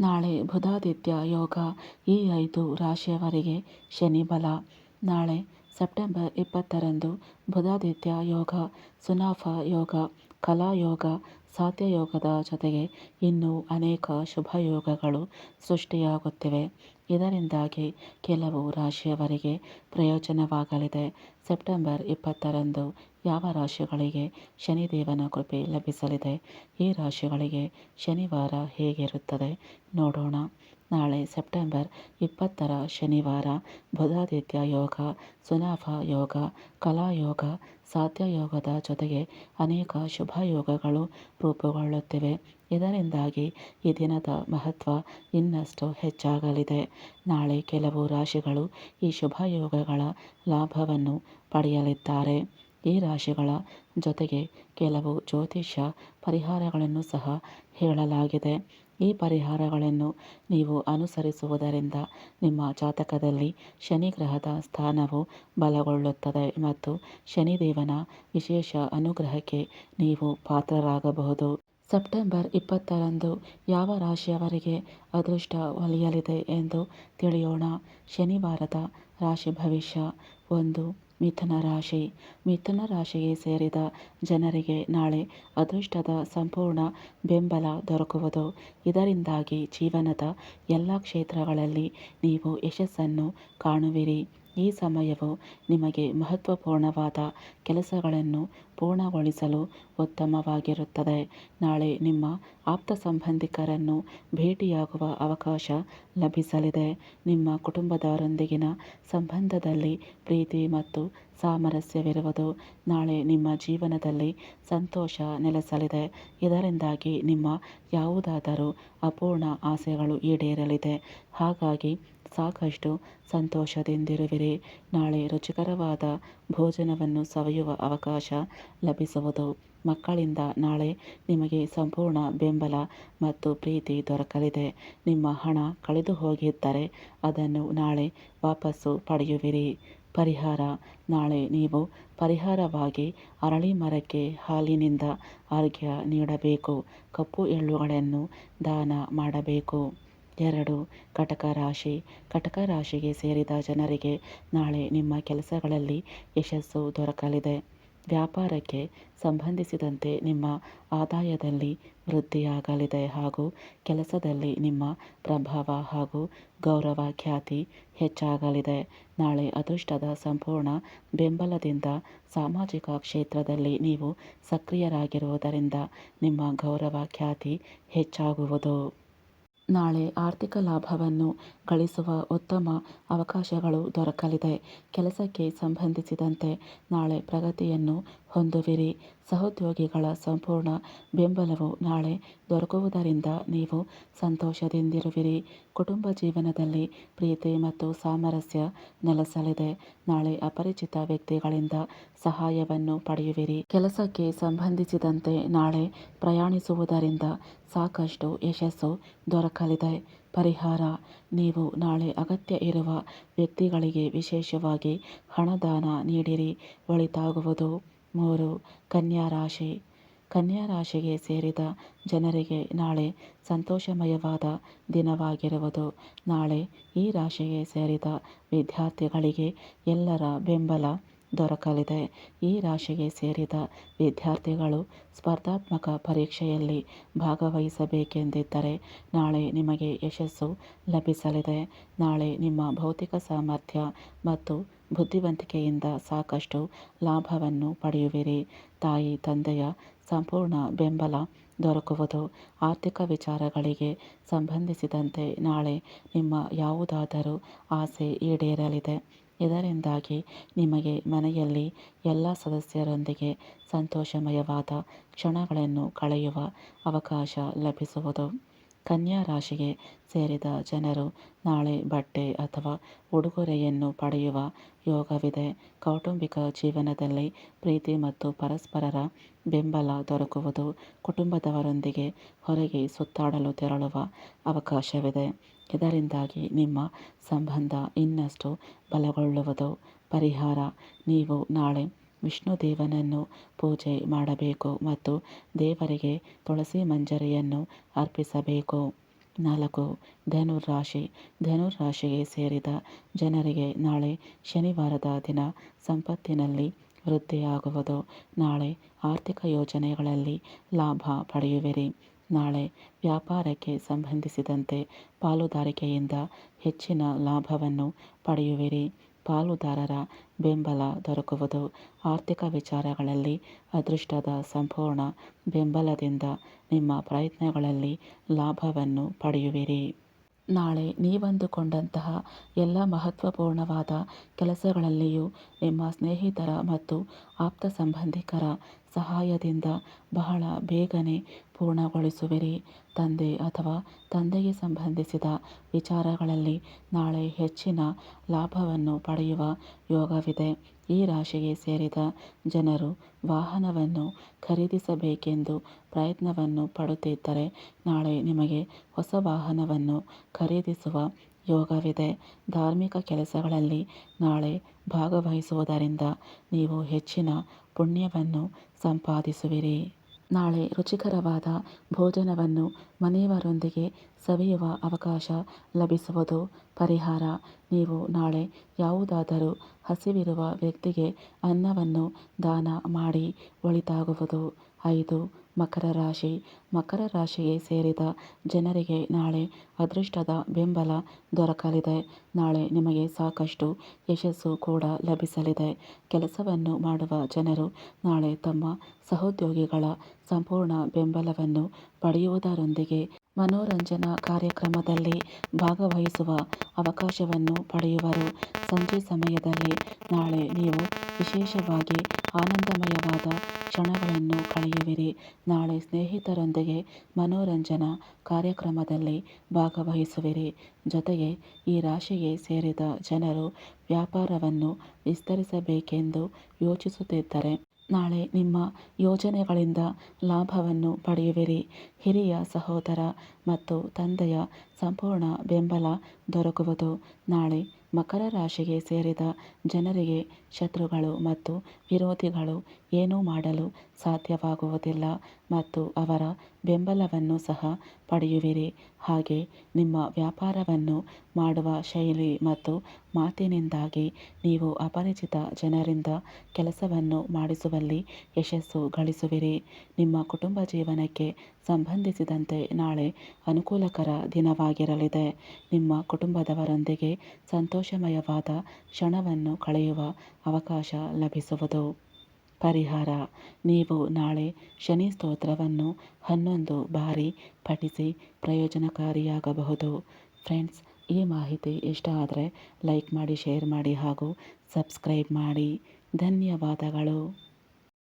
ನಾಳೆ ಬುಧಾದಿತ್ಯ ಯೋಗ ಈ ಐದು ರಾಶಿಯವರಿಗೆ ಶನಿ ಬಲ ನಾಳೆ ಸೆಪ್ಟೆಂಬರ್ ಇಪ್ಪತ್ತರಂದು ಬುಧಾದಿತ್ಯ ಯೋಗ, ಸುನಾಫ ಯೋಗ, ಕಲಾ ಯೋಗ ಸಾಧ್ಯ ಯೋಗದ ಜೊತೆಗೆ ಇನ್ನೂ ಅನೇಕ ಶುಭ ಯೋಗಗಳು ಸೃಷ್ಟಿಯಾಗುತ್ತಿವೆ. ಇದರಿಂದಾಗಿ ಕೆಲವು ರಾಶಿಯವರಿಗೆ ಪ್ರಯೋಜನವಾಗಲಿದೆ. ಸೆಪ್ಟೆಂಬರ್ ಇಪ್ಪತ್ತರಂದು ಯಾವ ರಾಶಿಗಳಿಗೆ ಶನಿದೇವನ ಕೃಪೆ ಲಭಿಸಲಿದೆ? ಈ ರಾಶಿಗಳಿಗೆ ಶನಿವಾರ ಹೇಗಿರುತ್ತದೆ? ನೋಡೋಣ. ನಾಳೆ ಸೆಪ್ಟೆಂಬರ್ ಇಪ್ಪತ್ತರ ಶನಿವಾರ ಬುಧಾದಿತ್ಯ ಯೋಗ ಸುನಾಫ ಯೋಗ, ಕಲಾ ಯೋಗ ಸಾಧ್ಯ ಯೋಗದ ಜೊತೆಗೆ ಅನೇಕ ಶುಭ ಯೋಗಗಳು ರೂಪುಗೊಳ್ಳುತ್ತಿವೆ ಇದರಿಂದಾಗಿ ಈ ದಿನದ ಮಹತ್ವ ಇನ್ನಷ್ಟು ಹೆಚ್ಚಾಗಲಿದೆ. ನಾಳೆ ಕೆಲವು ರಾಶಿಗಳು ಈ ಶುಭ ಯೋಗಗಳ ಲಾಭವನ್ನು ಪಡೆಯಲಿದ್ದಾರೆ. ಈ ರಾಶಿಗಳ ಜೊತೆಗೆ ಕೆಲವು ಜ್ಯೋತಿಷ್ಯ ಪರಿಹಾರಗಳನ್ನು ಸಹ ಹೇಳಲಾಗಿದೆ. ಈ ಪರಿಹಾರಗಳನ್ನು ನೀವು ಅನುಸರಿಸುವುದರಿಂದ ನಿಮ್ಮ ಜಾತಕದಲ್ಲಿ ಶನಿ ಗ್ರಹದ ಸ್ಥಾನವು ಬಲಗೊಳ್ಳುತ್ತದೆ ಮತ್ತು ಶನಿದೇವನ ವಿಶೇಷ ಅನುಗ್ರಹಕ್ಕೆ ನೀವು ಪಾತ್ರರಾಗಬಹುದು. ಸೆಪ್ಟೆಂಬರ್ ಇಪ್ಪತ್ತರಂದು ಯಾವ ರಾಶಿಯವರಿಗೆ ಅದೃಷ್ಟ ಒಲಿಯಲಿದೆ ಎಂದು ತಿಳಿಯೋಣ. ಶನಿವಾರದ ರಾಶಿ ಭವಿಷ್ಯ ಒಂದು ಮಿಥುನ ರಾಶಿ. ಮಿಥುನ ರಾಶಿಗೆ ಸೇರಿದ ಜನರಿಗೆ ನಾಳೆ ಅದೃಷ್ಟದ ಸಂಪೂರ್ಣ ಬೆಂಬಲ ದೊರಕುವುದು. ಇದರಿಂದಾಗಿ ಜೀವನದ ಎಲ್ಲ ಕ್ಷೇತ್ರಗಳಲ್ಲಿ ನೀವು ಯಶಸ್ಸನ್ನು ಕಾಣುವಿರಿ. ಈ ಸಮಯವು ನಿಮಗೆ ಮಹತ್ವಪೂರ್ಣವಾದ ಕೆಲಸಗಳನ್ನು ಪೂರ್ಣಗೊಳಿಸಲು ಉತ್ತಮವಾಗಿರುತ್ತದೆ. ನಾಳೆ ನಿಮ್ಮ ಆಪ್ತ ಸಂಬಂಧಿಕರನ್ನು ಭೇಟಿಯಾಗುವ ಅವಕಾಶ ಲಭಿಸಲಿದೆ. ನಿಮ್ಮ ಕುಟುಂಬದವರೊಂದಿಗಿನ ಸಂಬಂಧದಲ್ಲಿ ಪ್ರೀತಿ ಮತ್ತು ಸಾಮರಸ್ಯವಿರುವುದು ನಾಳೆ ನಿಮ್ಮ ಜೀವನದಲ್ಲಿ ಸಂತೋಷ ನೆಲೆಸಲಿದೆ. ಇದರಿಂದಾಗಿ ನಿಮ್ಮ ಯಾವುದಾದರೂ ಅಪೂರ್ಣ ಆಸೆಗಳು ಈಡೇರಲಿದೆ. ಹಾಗಾಗಿ ಸಾಕಷ್ಟು ಸಂತೋಷದಿಂದಿರುವಿರಿ. ನಾಳೆ ರುಚಿಕರವಾದ ಭೋಜನವನ್ನು ಸವಿಯುವ ಅವಕಾಶ ಲಭಿಸುವುದು. ಮಕ್ಕಳಿಂದ ನಾಳೆ ನಿಮಗೆ ಸಂಪೂರ್ಣ ಬೆಂಬಲ ಮತ್ತು ಪ್ರೀತಿ ದೊರಕಲಿದೆ. ನಿಮ್ಮ ಹಣ ಕಳೆದು ಹೋಗಿದ್ದರೆ ಅದನ್ನು ನಾಳೆ ವಾಪಸ್ಸು ಪಡೆಯುವಿರಿ. ಪರಿಹಾರ, ನಾಳೆ ನೀವು ಪರಿಹಾರವಾಗಿ ಅರಳಿ ಮರಕ್ಕೆ ಹಾಲಿನಿಂದ ಅರ್ಘ್ಯ ನೀಡಬೇಕು. ಕಪ್ಪು ಎಳ್ಳುಗಳನ್ನು ದಾನ ಮಾಡಬೇಕು. ಎರಡು ಕಟಕ ರಾಶಿ. ಕಟಕ ರಾಶಿಗೆ ಸೇರಿದ ಜನರಿಗೆ ನಾಳೆ ನಿಮ್ಮ ಕೆಲಸಗಳಲ್ಲಿ ಯಶಸ್ಸು ದೊರಕಲಿದೆ. ವ್ಯಾಪಾರಕ್ಕೆ ಸಂಬಂಧಿಸಿದಂತೆ ನಿಮ್ಮ ಆದಾಯದಲ್ಲಿ ವೃದ್ಧಿಯಾಗಲಿದೆ ಹಾಗೂ ಕೆಲಸದಲ್ಲಿ ನಿಮ್ಮ ಪ್ರಭಾವ ಹಾಗೂ ಗೌರವ ಖ್ಯಾತಿ ಹೆಚ್ಚಾಗಲಿದೆ. ನಾಳೆ ಅದೃಷ್ಟದ ಸಂಪೂರ್ಣ ಬೆಂಬಲದಿಂದ ಸಾಮಾಜಿಕ ಕ್ಷೇತ್ರದಲ್ಲಿ ನೀವು ಸಕ್ರಿಯರಾಗಿರುವುದರಿಂದ ನಿಮ್ಮ ಗೌರವ ಖ್ಯಾತಿ ಹೆಚ್ಚಾಗುವುದು. ನಾಳೆ ಆರ್ಥಿಕ ಲಾಭವನ್ನು ಗಳಿಸುವ ಉತ್ತಮ ಅವಕಾಶಗಳು ದೊರಕಲಿದೆ. ಕೆಲಸಕ್ಕೆ ಸಂಬಂಧಿಸಿದಂತೆ ನಾಳೆ ಪ್ರಗತಿಯನ್ನು ಹೊಂದುವಿರಿ. ಸಹೋದ್ಯೋಗಿಗಳ ಸಂಪೂರ್ಣ ಬೆಂಬಲವು ನಾಳೆ ದೊರಕುವುದರಿಂದ ನೀವು ಸಂತೋಷದಿಂದಿರುವಿರಿ. ಕುಟುಂಬ ಜೀವನದಲ್ಲಿ ಪ್ರೀತಿ ಮತ್ತು ಸಾಮರಸ್ಯ ನೆಲೆಸಲಿದೆ. ನಾಳೆ ಅಪರಿಚಿತ ವ್ಯಕ್ತಿಗಳಿಂದ ಸಹಾಯವನ್ನು ಪಡೆಯುವಿರಿ. ಕೆಲಸಕ್ಕೆ ಸಂಬಂಧಿಸಿದಂತೆ ನಾಳೆ ಪ್ರಯಾಣಿಸುವುದರಿಂದ ಸಾಕಷ್ಟು ಯಶಸ್ಸು ದೊರಕಲಿದೆ. ಪರಿಹಾರ, ನೀವು ನಾಳೆ ಅಗತ್ಯ ಇರುವ ವ್ಯಕ್ತಿಗಳಿಗೆ ವಿಶೇಷವಾಗಿ ಹಣದಾನ ನೀಡಿರಿ. ಒಳಿತಾಗುವುದು. ಮೂರು ಕನ್ಯಾ ರಾಶಿ ಕನ್ಯಾ ರಾಶಿಗೆ ಸೇರಿದ ಜನರಿಗೆ ನಾಳೆ ಸಂತೋಷಮಯವಾದ ದಿನವಾಗಿರುವುದು. ನಾಳೆ ಈ ರಾಶಿಗೆ ಸೇರಿದ ವಿದ್ಯಾರ್ಥಿಗಳಿಗೆ ಎಲ್ಲರ ಬೆಂಬಲ ದೊರಕಲಿದೆ. ಈ ರಾಶಿಗೆ ಸೇರಿದ ವಿದ್ಯಾರ್ಥಿಗಳು ಸ್ಪರ್ಧಾತ್ಮಕ ಪರೀಕ್ಷೆಯಲ್ಲಿ ಭಾಗವಹಿಸಬೇಕೆಂದಿದ್ದರೆ ನಾಳೆ ನಿಮಗೆ ಯಶಸ್ಸು ಲಭಿಸಲಿದೆ. ನಾಳೆ ನಿಮ್ಮ ಭೌತಿಕ ಸಾಮರ್ಥ್ಯ ಮತ್ತು ಬುದ್ಧಿವಂತಿಕೆಯಿಂದ ಸಾಕಷ್ಟು ಲಾಭವನ್ನು ಪಡೆಯುವಿರಿ. ತಾಯಿ, ತಂದೆಯ ಸಂಪೂರ್ಣ ಬೆಂಬಲ ದೊರಕುವುದು ಆರ್ಥಿಕ ವಿಚಾರಗಳಿಗೆ ಸಂಬಂಧಿಸಿದಂತೆ ನಾಳೆ ನಿಮ್ಮ ಯಾವುದಾದರೂ ಆಸೆ ಈಡೇರಲಿದೆ. ಇದರಿಂದಾಗಿ ನಿಮಗೆ ಮನೆಯಲ್ಲಿ ಎಲ್ಲ ಸದಸ್ಯರೊಂದಿಗೆ ಸಂತೋಷಮಯವಾದ ಕ್ಷಣಗಳನ್ನು ಕಳೆಯುವ ಅವಕಾಶ ಲಭಿಸುವುದು. ಕನ್ಯಾ ರಾಶಿಗೆ ಸೇರಿದ ಜನರು ನಾಳೆ ಬಟ್ಟೆ ಅಥವಾ ಉಡುಗೊರೆಯನ್ನು ಪಡೆಯುವ ಯೋಗವಿದೆ. ಕೌಟುಂಬಿಕ ಜೀವನದಲ್ಲಿ ಪ್ರೀತಿ ಮತ್ತು ಪರಸ್ಪರರ ಬೆಂಬಲ ದೊರಕುವುದು ಕುಟುಂಬದವರೊಂದಿಗೆ ಹೊರಗೆ ಸುತ್ತಾಡಲು ತೆರಳುವ ಅವಕಾಶವಿದೆ. ಇದರಿಂದಾಗಿ ನಿಮ್ಮ ಸಂಬಂಧ ಇನ್ನಷ್ಟು ಬಲಗೊಳ್ಳುವುದು. ಪರಿಹಾರ, ನೀವು ನಾಳೆ ವಿಷ್ಣು ದೇವನನ್ನು ಪೂಜೆ ಮಾಡಬೇಕು ಮತ್ತು ದೇವರಿಗೆ ತುಳಸಿ ಮಂಜರಿಯನ್ನು ಅರ್ಪಿಸಬೇಕು. ನಾಲ್ಕು ಧನುರಾಶಿ ಧನುರಾಶಿಗೆ ಸೇರಿದ ಜನರಿಗೆ ನಾಳೆ ಶನಿವಾರದ ದಿನ ಸಂಪತ್ತಿನಲ್ಲಿ ವೃದ್ಧಿಯಾಗುವುದು. ನಾಳೆ ಆರ್ಥಿಕ ಯೋಜನೆಗಳಲ್ಲಿ ಲಾಭ ಪಡೆಯುವಿರಿ. ನಾಳೆ ವ್ಯಾಪಾರಕ್ಕೆ ಸಂಬಂಧಿಸಿದಂತೆ ಪಾಲುದಾರಿಕೆಯಿಂದ ಹೆಚ್ಚಿನ ಲಾಭವನ್ನು ಪಡೆಯುವಿರಿ. ಪಾಲುದಾರರ ಬೆಂಬಲ ದೊರಕುವುದು ಆರ್ಥಿಕ ವಿಚಾರಗಳಲ್ಲಿ ಅದೃಷ್ಟದ ಸಂಪೂರ್ಣ ಬೆಂಬಲದಿಂದ ನಿಮ್ಮ ಪ್ರಯತ್ನಗಳಲ್ಲಿ ಲಾಭವನ್ನು ಪಡೆಯುವಿರಿ. ನಾಳೆ ನೀವಂದುಕೊಂಡಂತಹ ಎಲ್ಲ ಮಹತ್ವಪೂರ್ಣವಾದ ಕೆಲಸಗಳಲ್ಲಿಯೂ ನಿಮ್ಮ ಸ್ನೇಹಿತರ ಮತ್ತು ಆಪ್ತ ಸಂಬಂಧಿಕರ ಸಹಾಯದಿಂದ ಬಹಳ ಬೇಗನೆ ಪೂರ್ಣಗೊಳಿಸುವಿರಿ. ತಂದೆ ಅಥವಾ ತಂದೆಗೆ ಸಂಬಂಧಿಸಿದ ವಿಚಾರಗಳಲ್ಲಿ ನಾಳೆ ಹೆಚ್ಚಿನ ಲಾಭವನ್ನು ಪಡೆಯುವ ಯೋಗವಿದೆ. ಈ ರಾಶಿಗೆ ಸೇರಿದ ಜನರು ವಾಹನವನ್ನು ಖರೀದಿಸಬೇಕೆಂದು ಪ್ರಯತ್ನವನ್ನು ಪಡುತ್ತಿದ್ದರೆ ನಾಳೆ ನಿಮಗೆ ಹೊಸ ವಾಹನವನ್ನು ಖರೀದಿಸುವ ಯೋಗವಿದೆ. ಧಾರ್ಮಿಕ ಕೆಲಸಗಳಲ್ಲಿ ನಾಳೆ ಭಾಗವಹಿಸುವುದರಿಂದ ನೀವು ಹೆಚ್ಚಿನ ಪುಣ್ಯವನ್ನು ಸಂಪಾದಿಸುವಿರಿ. ನಾಳೆ ರುಚಿಕರವಾದ ಭೋಜನವನ್ನು ಮನೆಯವರೊಂದಿಗೆ ಸವಿಯುವ ಅವಕಾಶ ಲಭಿಸುವುದು ಪರಿಹಾರ. ನೀವು ನಾಳೆ ಯಾವುದಾದರೂ ಹಸಿವಿರುವ ವ್ಯಕ್ತಿಗೆ ಅನ್ನವನ್ನು ದಾನ ಮಾಡಿ ಒಳಿತಾಗುವುದು. ಐದು ಮಕರ ರಾಶಿ. ಮಕರ ರಾಶಿಗೆ ಸೇರಿದ ಜನರಿಗೆ ನಾಳೆ ಅದೃಷ್ಟದ ಬೆಂಬಲ ದೊರಕಲಿದೆ. ನಾಳೆ ನಿಮಗೆ ಸಾಕಷ್ಟು ಯಶಸ್ಸು ಕೂಡ ಲಭಿಸಲಿದೆ. ಕೆಲಸವನ್ನು ಮಾಡುವ ಜನರು ನಾಳೆ ತಮ್ಮ ಸಹೋದ್ಯೋಗಿಗಳ ಸಂಪೂರ್ಣ ಬೆಂಬಲವನ್ನು ಪಡೆಯುವುದರೊಂದಿಗೆ ಮನೋರಂಜನಾ ಕಾರ್ಯಕ್ರಮದಲ್ಲಿ ಭಾಗವಹಿಸುವ ಅವಕಾಶವನ್ನು ಪಡೆಯುವರು. ಸಂಜೆ ಸಮಯದಲ್ಲಿ ನಾಳೆ ನೀವು ವಿಶೇಷವಾಗಿ ಆನಂದಮಯವಾದ ಕ್ಷಣಗಳನ್ನು ಕಳೆಯುವಿರಿ. ನಾಳೆ ಸ್ನೇಹಿತರೊಂದಿಗೆ ಮನೋರಂಜನಾ ಕಾರ್ಯಕ್ರಮದಲ್ಲಿ ಭಾಗವಹಿಸುವಿರಿ. ಜೊತೆಗೆ ಈ ರಾಶಿಗೆ ಸೇರಿದ ಜನರು ವ್ಯಾಪಾರವನ್ನು ವಿಸ್ತರಿಸಬೇಕೆಂದು ಯೋಚಿಸುತ್ತಿದ್ದರೆ ನಾಳೆ ನಿಮ್ಮ ಯೋಜನೆಗಳಿಂದ ಲಾಭವನ್ನು ಪಡೆಯುವಿರಿ. ಹಿರಿಯ ಸಹೋದರ ಮತ್ತು ತಂದೆಯ ಸಂಪೂರ್ಣ ಬೆಂಬಲ ದೊರಕುವುದು. ನಾಳೆ ಮಕರ ರಾಶಿಗೆ ಸೇರಿದ ಜನರಿಗೆ ಶತ್ರುಗಳು ಮತ್ತು ವಿರೋಧಿಗಳು ಏನೂ ಮಾಡಲು ಸಾಧ್ಯವಾಗುವುದಿಲ್ಲ ಮತ್ತು ಅವರ ಬೆಂಬಲವನ್ನು ಸಹ ಪಡೆಯುವಿರಿ. ಹಾಗೆ ನಿಮ್ಮ ವ್ಯಾಪಾರವನ್ನು ಮಾಡುವ ಶೈಲಿ ಮತ್ತು ಮಾತಿನಿಂದಾಗಿ ನೀವು ಅಪರಿಚಿತ ಜನರಿಂದ ಕೆಲಸವನ್ನು ಮಾಡಿಸುವಲ್ಲಿ ಯಶಸ್ಸು ಗಳಿಸುವಿರಿ. ನಿಮ್ಮ ಕುಟುಂಬ ಜೀವನಕ್ಕೆ ಸಂಬಂಧಿಸಿದಂತೆ ನಾಳೆ ಅನುಕೂಲಕರ ದಿನವಾಗಿರಲಿದೆ. ನಿಮ್ಮ ಕುಟುಂಬದವರೊಂದಿಗೆ ಸಂತೋಷಮಯವಾದ ಕ್ಷಣವನ್ನು ಕಳೆಯುವ ಅವಕಾಶ ಲಭಿಸುವುದು. ಪರಿಹಾರ. ನೀವು ನಾಳೆ ಶನಿ ಸ್ತೋತ್ರವನ್ನು ಹನ್ನೊಂದು ಬಾರಿ ಪಠಿಸಿ ಪ್ರಯೋಜನಕಾರಿಯಾಗಬಹುದು. ಫ್ರೆಂಡ್ಸ್, ಈ ಮಾಹಿತಿ ಇಷ್ಟ ಆದರೆ ಲೈಕ್ ಮಾಡಿ, ಶೇರ್ ಮಾಡಿ ಹಾಗೂ ಸಬ್ಸ್ಕ್ರೈಬ್ ಮಾಡಿ. ಧನ್ಯವಾದಗಳು.